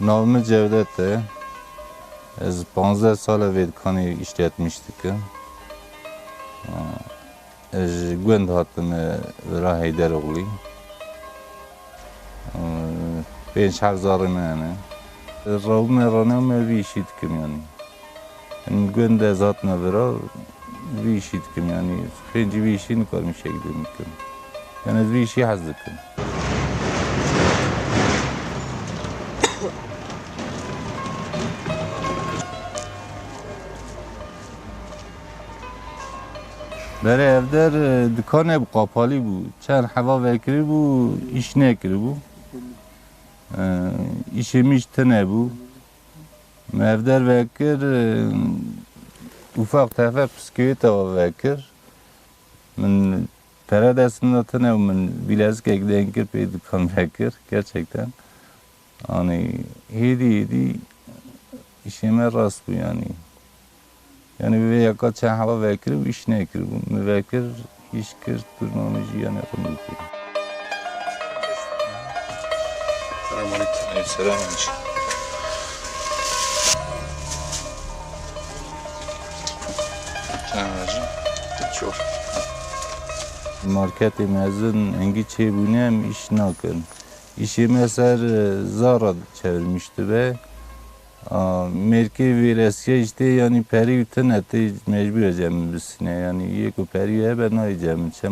Navmi Cevdet'te ez 15 sala ve kanı işletmiştik. E, Ez gund hattım ra Heyderoğlu. Beş hazarım yani. Ravme raname vi işit kim yani. Yani gund zatna vera vi işit kim yani. Fenci vi işini karmış şekilde mümkün. Yani vi işi hazdıkım. Bere evder e, dükkan hep kapalı bu. Çen hava vekiri bu, iş ne kiri bu. Ee, işimiz tene bu. Mevder vekir, e, ufak tefek bisküvit hava vekir. Min peredesinde tene min bilezik ekleyen kirpi dükkan vekir. Gerçekten. Yani hedi hedi işime rast bu yani. Yani ve yaka çen hava vekir iş ne kir bu. Müvekir iş kir turnamış yani yapımı kir. Selamünaleyküm. Selamünaleyküm. Hacı. Çok. Marketi mezun engi çebunem iş nakın. İşi meser zara çevirmişti ve Merke viresiye işte yani peri üten eti mecbur edeceğim bisine yani iyi ki peri ben edeceğim çe.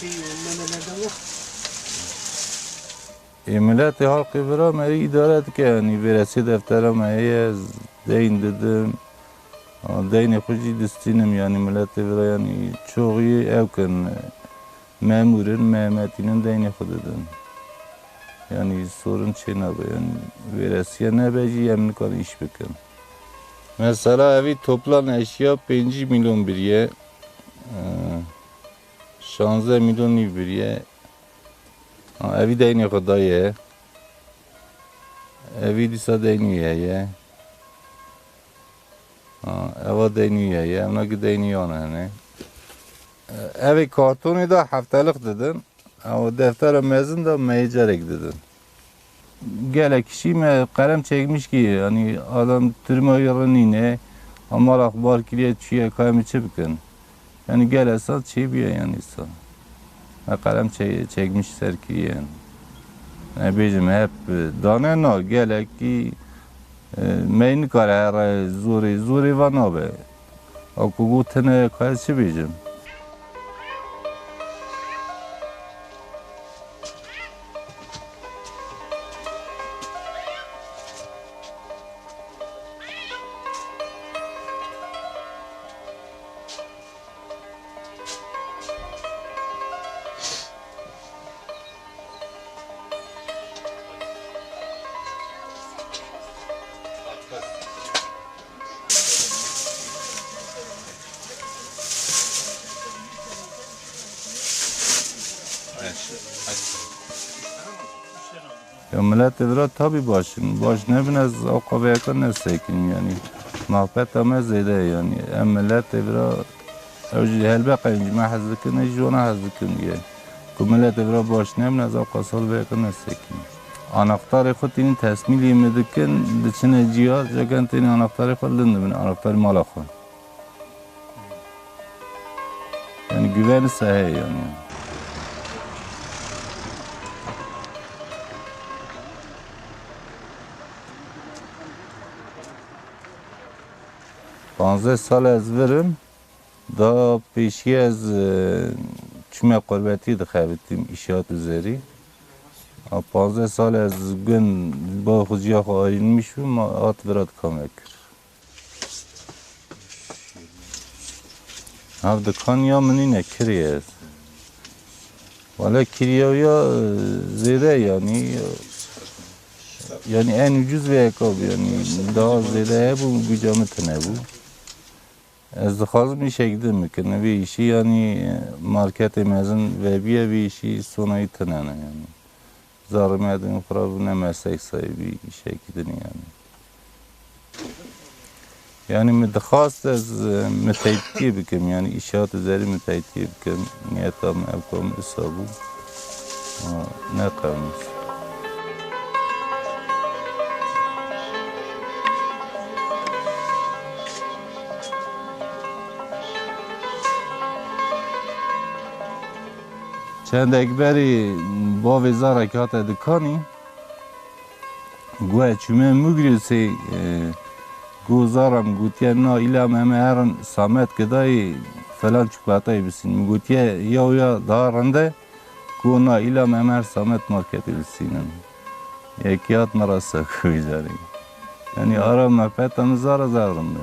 Şey, memelerden yok. E, millet halkı bira meri idare etke yani veresi deftere meye deyin dedim. Deyin kuci distinim yani millet bira yani iyi evken memurun Mehmet'inin deyini dedim. Yani sorun şey ne yani veresiye ne beci yemin kar iş bakın. Mesela evi toplan eşya 5 milyon bir ye. Şanzı milyon bir ye. Ha, Evi deyni kadar ye. Evi disa deyni ye Eva deyni ye ye. Ona ki deyni yana hani. Evi kartonu da haftalık dedin. Ama defter mezun da meycerek dedin. Gele kişi kalem çekmiş ki yani adam türme yarını ne ama akbar kiliye çiye kalemi çıpkın. Yani gele sal çibiye yani sal. Ha, kalem çek, çekmiş serkiye yani. Ne bizim hep dane no gelek ki e, meyni kare zuri zuri va no be. Aku gutene kaçı bizim. Ya millet evra tabi başın. Baş ne binez o kavaya kan ne sekin yani. Mahbet ama zede yani. Em millet evra evci helbe kayınci ma hazdıkın eci ona hazdıkın diye. Ku millet evra baş ne binez o kasal ve kan ne sekin. Anahtarı kutinin tesmili medikin diçine cihaz jakantini anahtarı kutlindi bin anahtarı malakı. Yani güveni sahi yani. پانزده سال از ورم دا پیشی از چوم قربتی دخوابتیم ایشات زری پانزده سال از گن با خوزیا خواهین میشو ما آت برات کامل کرد Av dükkan ya mini ne kiriye. Valla kiriye ya zede yani yani en ucuz ve ekab yani daha zede bu gücametine bu. Ez dixwazim îşekê mikin vê îşî yanî marketê mezin vebiye vê îşî sonayî tinene yani. Zarime din xura bûne meslek sahibî îşekî din yani. Yani mütekhast ez müteittiye bikim yani inşaat üzeri müteittiye bikim. Niyetam evkom isabu. Ne kalmış. چند اکبری با وزار حرکات دکانی گوه چومه مگریسی گوزارم گوتیه نا ایلا همه هرن سامت کدای فلان چکلاتای بسین گوتیه یا و یا دارنده گو نا ایلا همه هر سامت مارکتی بسینن یکیات مراسا کوی جاری یعنی آرام مپتا مزار زارنده